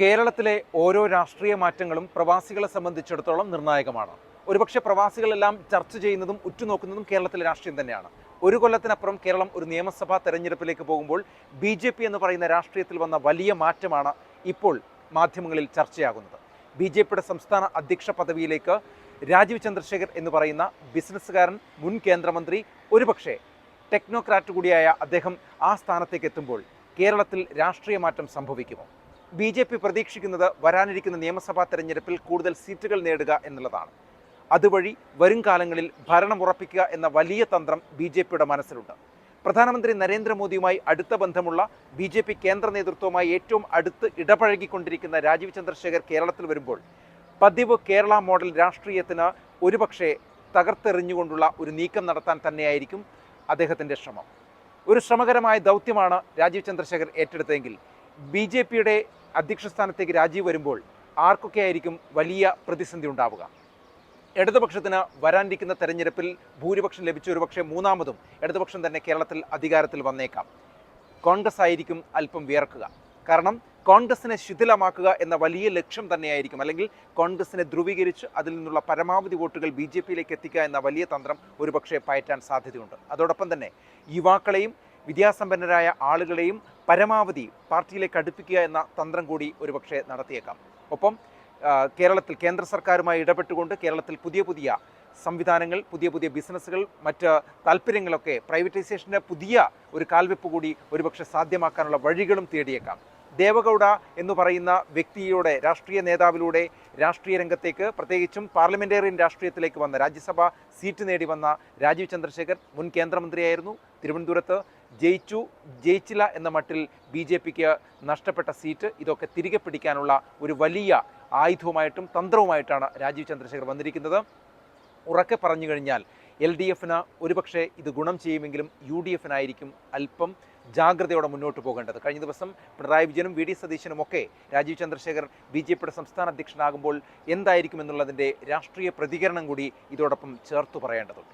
കേരളത്തിലെ ഓരോ രാഷ്ട്രീയ മാറ്റങ്ങളും പ്രവാസികളെ സംബന്ധിച്ചിടത്തോളം നിർണായകമാണ്. ഒരുപക്ഷെ പ്രവാസികളെല്ലാം ചർച്ച ചെയ്യുന്നതും ഉറ്റുനോക്കുന്നതും കേരളത്തിലെ രാഷ്ട്രീയം തന്നെയാണ്. ഒരു കൊല്ലത്തിനപ്പുറം കേരളം ഒരു നിയമസഭാ തെരഞ്ഞെടുപ്പിലേക്ക് പോകുമ്പോൾ ബി ജെ പി എന്ന് പറയുന്ന രാഷ്ട്രീയത്തിൽ വന്ന വലിയ മാറ്റമാണ് ഇപ്പോൾ മാധ്യമങ്ങളിൽ ചർച്ചയാകുന്നത്. ബി ജെ പിയുടെ സംസ്ഥാന അധ്യക്ഷ പദവിയിലേക്ക് രാജീവ് ചന്ദ്രശേഖർ എന്ന് പറയുന്ന ബിസിനസ്സുകാരൻ മുൻ കേന്ദ്രമന്ത്രി ഒരുപക്ഷെ ടെക്നോക്രാറ്റ് കൂടിയായ അദ്ദേഹം ആ സ്ഥാനത്തേക്ക് എത്തുമ്പോൾ കേരളത്തിൽ രാഷ്ട്രീയ മാറ്റം സംഭവിക്കുമോ? ബി ജെ പി പ്രതീക്ഷിക്കുന്നത് വരാനിരിക്കുന്ന നിയമസഭാ തെരഞ്ഞെടുപ്പിൽ കൂടുതൽ സീറ്റുകൾ നേടുക എന്നുള്ളതാണ്. അതുവഴി വരും കാലങ്ങളിൽ ഭരണം ഉറപ്പിക്കുക എന്ന വലിയ തന്ത്രം ബി ജെ പിയുടെ മനസ്സിലുണ്ട്. പ്രധാനമന്ത്രി നരേന്ദ്രമോദിയുമായി അടുത്ത ബന്ധമുള്ള ബി ജെ പി കേന്ദ്ര നേതൃത്വവുമായി ഏറ്റവും അടുത്ത് ഇടപഴകിക്കൊണ്ടിരിക്കുന്ന രാജീവ് ചന്ദ്രശേഖർ കേരളത്തിൽ വരുമ്പോൾ പതിവ് കേരള മോഡൽ രാഷ്ട്രീയത്തിന് ഒരുപക്ഷെ തകർത്തെറിഞ്ഞുകൊണ്ടുള്ള ഒരു നീക്കം നടത്താൻ തന്നെയായിരിക്കും അദ്ദേഹത്തിന്റെ ശ്രമം. ഒരു ശ്രമകരമായ ദൗത്യമാണ് രാജീവ് ചന്ദ്രശേഖർ ഏറ്റെടുത്തതെങ്കിൽ ബി ജെ പിയുടെ അധ്യക്ഷ സ്ഥാനത്തേക്ക് രാജീവ് വരുമ്പോൾ ആർക്കൊക്കെ ആയിരിക്കും വലിയ പ്രതിസന്ധി ഉണ്ടാവുക? ഇടതുപക്ഷത്തിന് വരാനിരിക്കുന്ന തെരഞ്ഞെടുപ്പിൽ ഭൂരിപക്ഷം ലഭിച്ച ഒരുപക്ഷെ മൂന്നാമതും ഇടതുപക്ഷം തന്നെ കേരളത്തിൽ അധികാരത്തിൽ വന്നേക്കാം. കോൺഗ്രസ് ആയിരിക്കും അല്പം വിയർക്കുക. കാരണം കോൺഗ്രസിനെ ശിഥിലമാക്കുക എന്ന വലിയ ലക്ഷ്യം തന്നെയായിരിക്കും. അല്ലെങ്കിൽ കോൺഗ്രസിനെ ധ്രുവീകരിച്ച് അതിൽ നിന്നുള്ള പരമാവധി വോട്ടുകൾ ബി ജെ പിയിലേക്ക് എത്തിക്കുക എന്ന വലിയ തന്ത്രം ഒരുപക്ഷെ പയറ്റാൻ സാധ്യതയുണ്ട്. അതോടൊപ്പം തന്നെ യുവാക്കളെയും വിദ്യാസമ്പന്നരായ ആളുകളെയും പരമാവധി പാർട്ടിയിലേക്ക് അടുപ്പിക്കുക എന്ന തന്ത്രം കൂടി ഒരുപക്ഷെ നടത്തിയേക്കാം. ഒപ്പം കേരളത്തിൽ കേന്ദ്ര സർക്കാരുമായി ഇടപെട്ടുകൊണ്ട് കേരളത്തിൽ പുതിയ പുതിയ സംവിധാനങ്ങൾ പുതിയ പുതിയ ബിസിനസ്സുകൾ മറ്റ് താല്പര്യങ്ങളൊക്കെ പ്രൈവറ്റൈസേഷന്റെ പുതിയ ഒരു കാൽവെപ്പ് കൂടി ഒരുപക്ഷെ സാധ്യമാക്കാനുള്ള വഴികളും തേടിയേക്കാം. ദേവഗൗഡ എന്ന് പറയുന്ന വ്യക്തിയുടെ രാഷ്ട്രീയ നേതാവിലൂടെ രാഷ്ട്രീയ രംഗത്തേക്ക് പ്രത്യേകിച്ചും പാർലമെന്റേറിയൻ രാഷ്ട്രീയത്തിലേക്ക് വന്ന രാജ്യസഭ സീറ്റ് നേടി വന്ന രാജീവ് ചന്ദ്രശേഖർ മുൻ കേന്ദ്രമന്ത്രിയായിരുന്നു. തിരുവനന്തപുരത്ത് ജയിച്ചു ജയിച്ചില്ല എന്ന മട്ടിൽ ബി ജെ പിക്ക് നഷ്ടപ്പെട്ട സീറ്റ്. ഇതൊക്കെ തിരികെ പിടിക്കാനുള്ള ഒരു വലിയ ആയുധവുമായിട്ടും തന്ത്രവുമായിട്ടാണ് രാജീവ് ചന്ദ്രശേഖർ വന്നിരിക്കുന്നത്. ഉറക്കെ പറഞ്ഞു കഴിഞ്ഞാൽ എൽ ഡി എഫിന് ഒരുപക്ഷെ ഇത് ഗുണം ചെയ്യുമെങ്കിലും യു ഡി എഫിനായിരിക്കും അല്പം ജാഗ്രതയോടെ മുന്നോട്ട് പോകേണ്ടത്. കഴിഞ്ഞ ദിവസം പിണറായി വിജയനും വി ഡി സതീശനും ഒക്കെ രാജീവ് ചന്ദ്രശേഖർ ബി ജെ പിയുടെ സംസ്ഥാന അധ്യക്ഷനാകുമ്പോൾ എന്തായിരിക്കും എന്നുള്ളതിന്റെ രാഷ്ട്രീയ പ്രതികരണം കൂടി ഇതോടൊപ്പം ചേർത്ത് പറയേണ്ടതുണ്ട്.